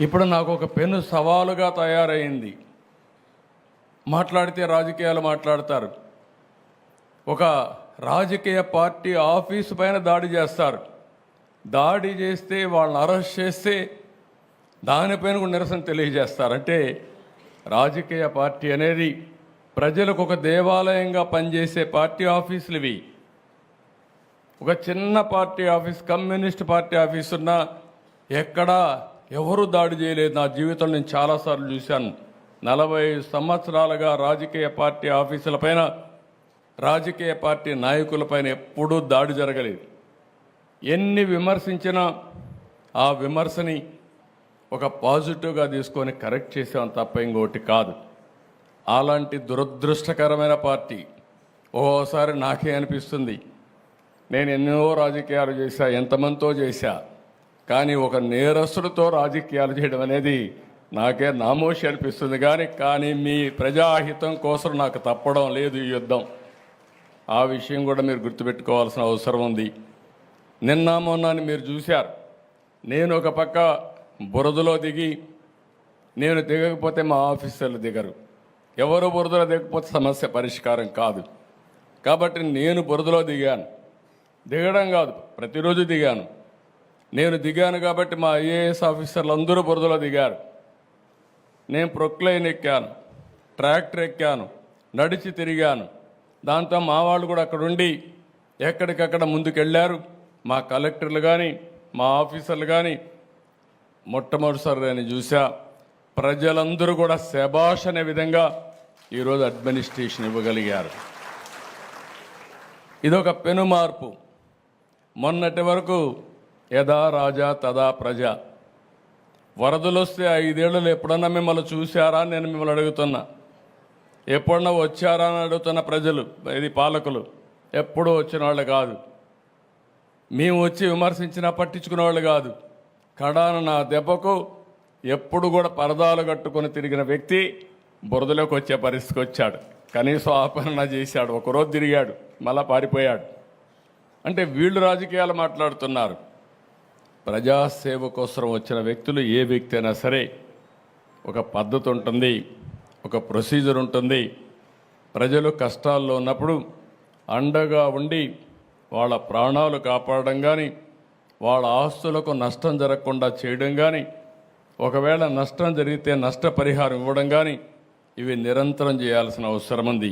ఇప్పుడు నాకు ఒక పెను సవాలుగా తయారైంది. మాట్లాడితే రాజకీయాలు మాట్లాడతారు. ఒక రాజకీయ పార్టీ ఆఫీసు పైన దాడి చేస్తారు. దాడి చేస్తే వాళ్ళని అరెస్ట్ చేస్తే దానిపైన కూడా నిరసన తెలియజేస్తారు. అంటే రాజకీయ పార్టీ అనేది ప్రజలకు ఒక దేవాలయంగా పనిచేసే పార్టీ ఆఫీసులు ఇవి. ఒక చిన్న party office communist party office ఉన్నా ఎక్కడా ఎవరు దాడి చేయలేదు. నా జీవితంలో నేను చాలాసార్లు చూశాను. నలభై సంవత్సరాలుగా రాజకీయ పార్టీ ఆఫీసులపైన రాజకీయ పార్టీ నాయకులపైన ఎప్పుడూ దాడి జరగలేదు. ఎన్ని విమర్శించినా ఆ విమర్శని ఒక పాజిటివ్గా తీసుకొని కరెక్ట్ చేసాం తప్ప ఇంకోటి కాదు. అలాంటి దురదృష్టకరమైన పార్టీ ఓసారి నాకే అనిపిస్తుంది. నేను ఎన్నో రాజకీయాలు చేశా ఎంతమందితో చేశా కానీ ఒక నేరస్తుడితో రాజకీయాలు చేయడం అనేది నాకే నామోషి అనిపిస్తుంది. కానీ కానీ మీ ప్రజాహితం కోసం నాకు తప్పడం లేదు ఈ యుద్ధం. ఆ విషయం కూడా మీరు గుర్తుపెట్టుకోవాల్సిన అవసరం ఉంది. నిన్న మొన్నని మీరు చూశారు. నేను ఒక పక్క బురదలో దిగి నేను దిగకపోతే మా ఆఫీసర్లు దిగరు. ఎవరు బురదలో దిగకపోతే సమస్య పరిష్కారం కాదు. కాబట్టి నేను బురదలో దిగాను. దిగడం కాదు ప్రతిరోజు దిగాను. నేను దిగాను కాబట్టి మా ఐఏఎస్ ఆఫీసర్లు అందరూ బురదలో దిగారు. నేను ప్రొక్లైన్ ఎక్కాను ట్రాక్టర్ ఎక్కాను నడిచి తిరిగాను. దాంతో మా వాళ్ళు కూడా అక్కడ ఉండి ఎక్కడికక్కడ ముందుకెళ్ళారు. మా కలెక్టర్లు కానీ మా ఆఫీసర్లు కానీ మొట్టమొదటిసారి నేను చూసా ప్రజలందరూ కూడా శబాష్ అనే విధంగా ఈరోజు అడ్మినిస్ట్రేషన్ ఇవ్వగలిగారు. ఇదొక పెను మార్పు. మొన్నటి వరకు యథా రాజా తదా ప్రజ. వరదలు వస్తే ఐదేళ్ళలో ఎప్పుడన్నా మిమ్మల్ని చూశారా? అని నేను మిమ్మల్ని అడుగుతున్నా. ఎప్పుడన్నా వచ్చారా అని అడుగుతున్న ప్రజలు ఇది పాలకులు ఎప్పుడూ వచ్చిన వాళ్ళు కాదు. మేము వచ్చి విమర్శించినా పట్టించుకునే వాళ్ళు కాదు. కడాన నా దెబ్బకు ఎప్పుడు కూడా పరదాలు కట్టుకొని తిరిగిన వ్యక్తి బురదలోకి వచ్చే పరిస్థితికి వచ్చాడు. కనీసం ఆపరణ చేశాడు. ఒకరోజు తిరిగాడు. మళ్ళా పారిపోయాడు. అంటే వీళ్ళు రాజకీయాలు మాట్లాడుతున్నారు. ప్రజాసేవ కోసం వచ్చిన వ్యక్తులు ఏ వ్యక్తి అయినా సరే ఒక పద్ధతి ఉంటుంది ఒక ప్రొసీజర్ ఉంటుంది. ప్రజలు కష్టాల్లో ఉన్నప్పుడు అండగా ఉండి వాళ్ళ ప్రాణాలు కాపాడడం కానీ వాళ్ళ ఆస్తులకు నష్టం జరగకుండా చేయడం కానీ ఒకవేళ నష్టం జరిగితే నష్టపరిహారం ఇవ్వడం కానీ ఇవి నిరంతరం చేయాల్సిన అవసరం ఉంది.